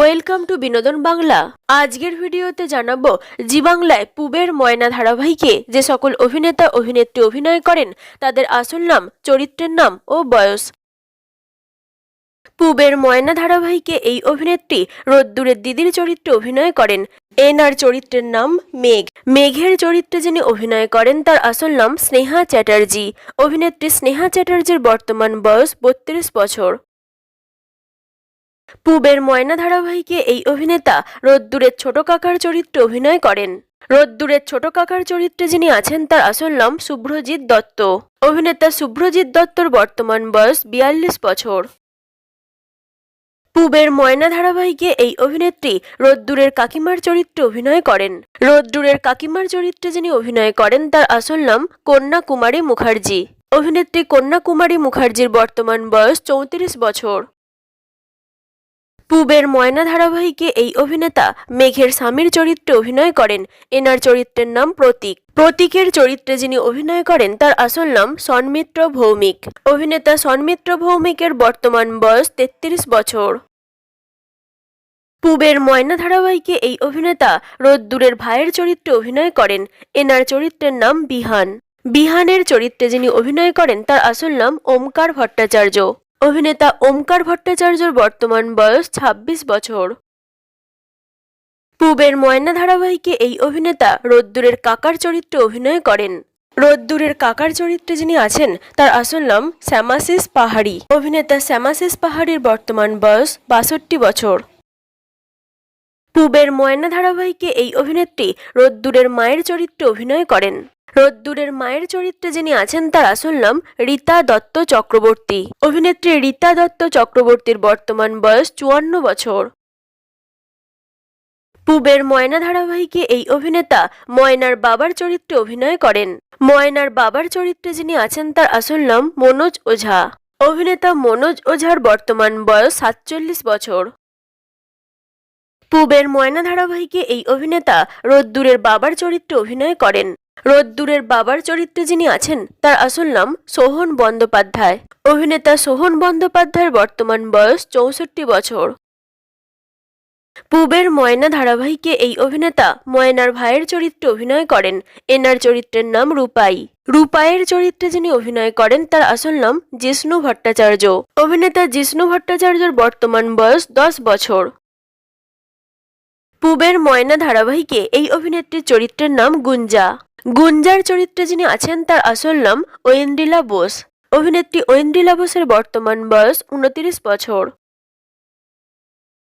Welcome to বিনোদন বাংলা। আজকের ভিডিওতে জানাব, জি বাংলায় পুবের ময়না ধারাবাহিকে যে সকল অভিনেতা, অভিনেত্রী অভিনয় করেন, তাদের আসল নাম, চরিত্রের নাম ও বয়স। পুবের ময়না ধারাবাহিকে এই অভিনেত্রী রোদ্দুরের দিদির চরিত্রে অভিনয় করেন। এনার চরিত্রের নাম মেঘ। মেঘের চরিত্রে যিনি অভিনয় করেন, তার আসল নাম স্নেহা চ্যাটার্জি। অভিনেত্রী স্নেহা চ্যাটার্জির বর্তমান বয়স বত্রিশ বছর। পুবের ময়না ধারাবাহিকে এই অভিনেতা রোদ্দুরের ছোট কাকার চরিত্রে অভিনয় করেন। রোদ্দুরের ছোট কাকার চরিত্রে যিনি আছেন, তার আসল নাম শুভ্রজিৎ দত্ত। অভিনেতা শুভ্রজিৎ দত্তর বর্তমান বয়স বিয়াল্লিশ বছর। পুবের ময়না ধারাবাহিকে এই অভিনেত্রী রোদ্দুরের কাকিমার চরিত্রে অভিনয় করেন। রোদ্দুরের কাকিমার চরিত্রে যিনি অভিনয় করেন, তার আসল নাম কন্যা কুমারী মুখার্জি। অভিনেত্রী কন্যা কুমারী মুখার্জির বর্তমান বয়স চৌত্রিশ বছর। পুবের ময়না ধারাবাহিকে এই অভিনেতা মেঘের স্বামীর চরিত্রে অভিনয় করেন। এনার চরিত্রের নাম প্রতীক। প্রতীকের চরিত্রে যিনি অভিনয় করেন, তার আসল নাম সন্মিত্র ভৌমিক। অভিনেতা সন্মিত্র ভৌমিকের বর্তমান বয়স তেত্রিশ বছর। পুবের ময়না ধারাবাহিকে এই অভিনেতা রোদ্দুরের ভাইয়ের চরিত্রে অভিনয় করেন। এনার চরিত্রের নাম বিহান। বিহানের চরিত্রে যিনি অভিনয় করেন, তার আসল নাম ওমকার ভট্টাচার্য। অভিনেতা ওমকার ভট্টাচার্যর বর্তমান বয়স ২৬ বছর। পুবের ময়না ধারাবাহিকে এই অভিনেতা রোদ্দুরের কাকার চরিত্রে অভিনয় করেন। রোদ্দুরের কাকার চরিত্রে যিনি আছেন, তার আসল নাম শ্যামাশিস পাহাড়ি। অভিনেতা শ্যামাশিস পাহাড়ির বর্তমান বয়স বাষট্টি বছর। পুবের ময়না ধারাবাহিকে এই অভিনেত্রী রোদ্দুরের মায়ের চরিত্রে অভিনয় করেন। রোদ্দুরের মায়ের চরিত্রে যিনি আছেন তার আসল নাম রীতা দত্ত চক্রবর্তী। অভিনেত্রী রীতা দত্ত চক্রবর্তীর বর্তমান বয়স চুয়ান্ন বছর। পুবের ময়না ধারাবাহিকে এই অভিনেতা ময়নার বাবার চরিত্রে অভিনয় করেন। ময়নার বাবার চরিত্রে যিনি আছেন তার আসল নাম মনোজ ওঝা। অভিনেতা মনোজ ওঝার বর্তমান বয়স সাতচল্লিশ বছর। পুবের ময়না ধারাবাহিকে এই অভিনেতা রোদ্দুরের বাবার চরিত্রে অভিনয় করেন। রোদ্দুরের বাবার চরিত্রে যিনি আছেন, তার আসল নাম সোহন বন্দ্যোপাধ্যায়। অভিনেতা সোহন বন্দ্যোপাধ্যায়ের বর্তমান বয়স চৌষট্টি বছর। পুবের ময়না ধারাবাহিকে এই অভিনেতা ময়নার ভাইয়ের চরিত্রে অভিনয় করেন। এনার চরিত্রের নাম রূপাই। রূপাইয়ের চরিত্রে যিনি অভিনয় করেন, তার আসল নাম জিষ্ণু ভট্টাচার্য। অভিনেতা জিষ্ণু ভট্টাচার্যর বর্তমান বয়স দশ বছর। পুবের ময়না ধারাবাহিকে এই অভিনেত্রীর চরিত্রের নাম গুঞ্জা। গুঞ্জার চরিত্রে যিনি আছেন তার আসল নাম ঐন্দ্রিলা বোস। অভিনেত্রী ঐন্দ্রিলা বোসের বর্তমান বয়স উনত্রিশ বছর।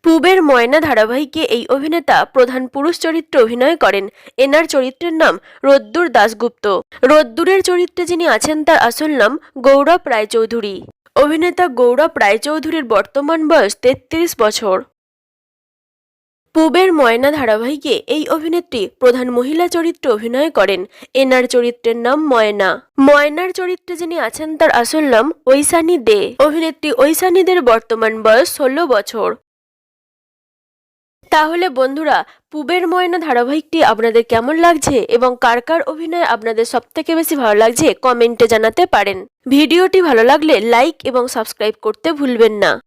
পুবের ময়না ধারাবাহিকে এই অভিনেতা প্রধান পুরুষ চরিত্রে অভিনয় করেন। এনার চরিত্রের নাম রোদ্দুর দাশগুপ্ত। রোদ্দুরের চরিত্রে যিনি আছেন তার আসল নাম গৌরব রায়চৌধুরী। অভিনেতা গৌরব রায়চৌধুরীর বর্তমান বয়স তেত্রিশ বছর। পুবের ময়না ধারাবাহিকে এই অভিনেত্রী প্রধান মহিলা চরিত্রে অভিনয় করেন। এনার চরিত্রের নাম ময়না। ময়নার চরিত্রে যিনি আছেন তার আসল নাম ঐশানী দে। অভিনেত্রী ঐশানীদের বর্তমান বয়স ষোলো বছর। তাহলে বন্ধুরা, পুবের ময়না ধারাবাহিকটি আপনাদের কেমন লাগছে এবং কার কার অভিনয় আপনাদের সবথেকে বেশি ভালো লাগছে কমেন্টে জানাতে পারেন। ভিডিওটি ভালো লাগলে লাইক এবং সাবস্ক্রাইব করতে ভুলবেন না।